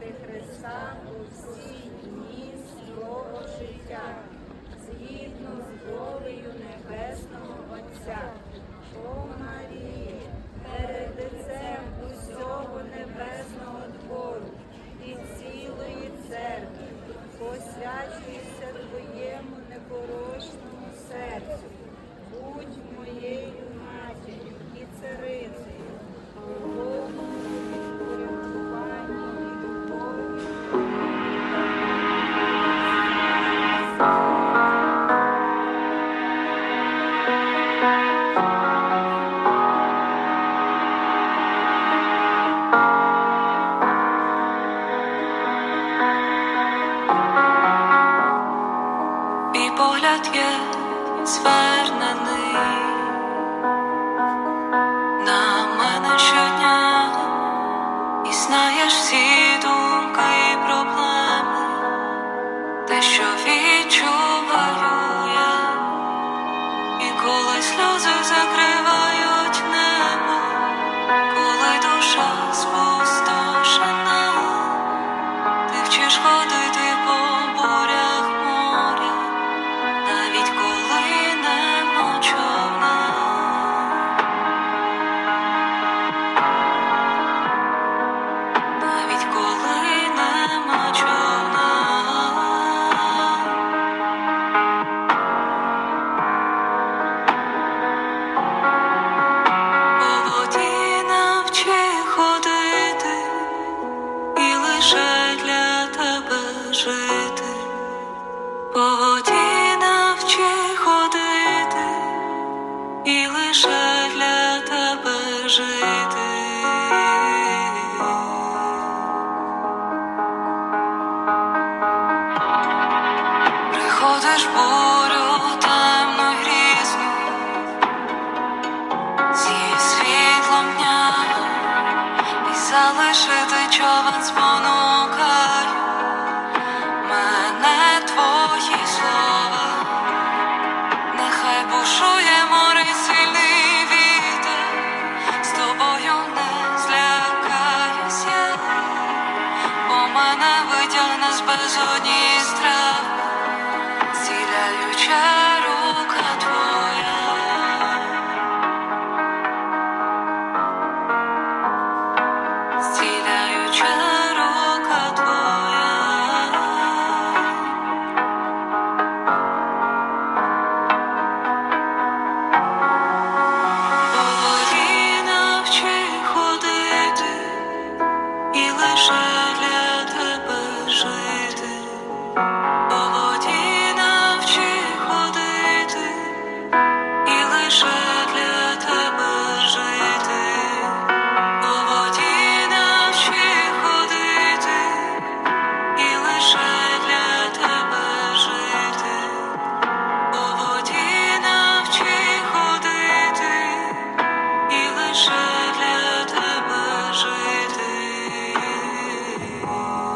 देख रहे Бі погляд є свій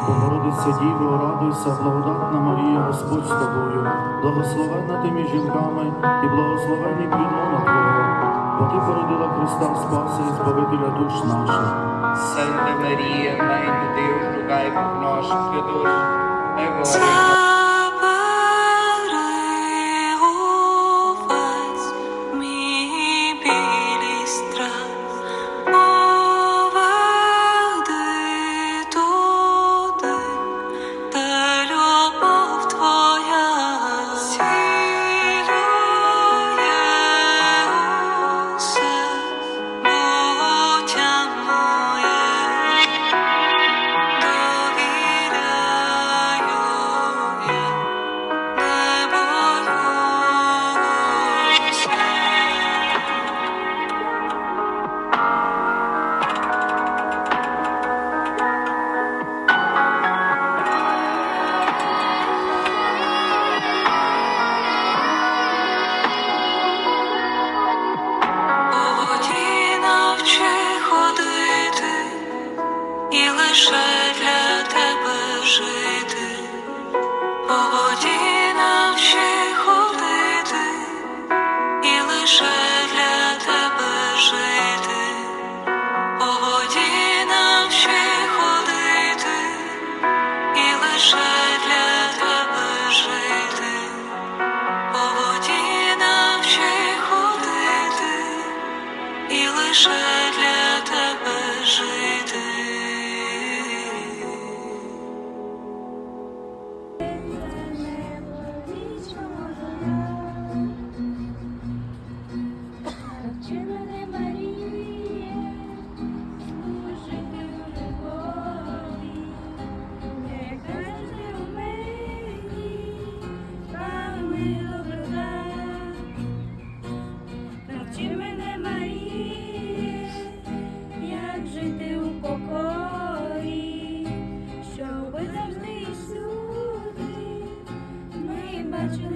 Богородиця Діво, радуйся, благодатна Марія, Господь з тобою, благословена ти між жінками і благословений плідона Твого, бо ти породила Христа Спаси, і Збавителя душ наших. Санта Марія, май див, ругай Бог наш, святош, не you.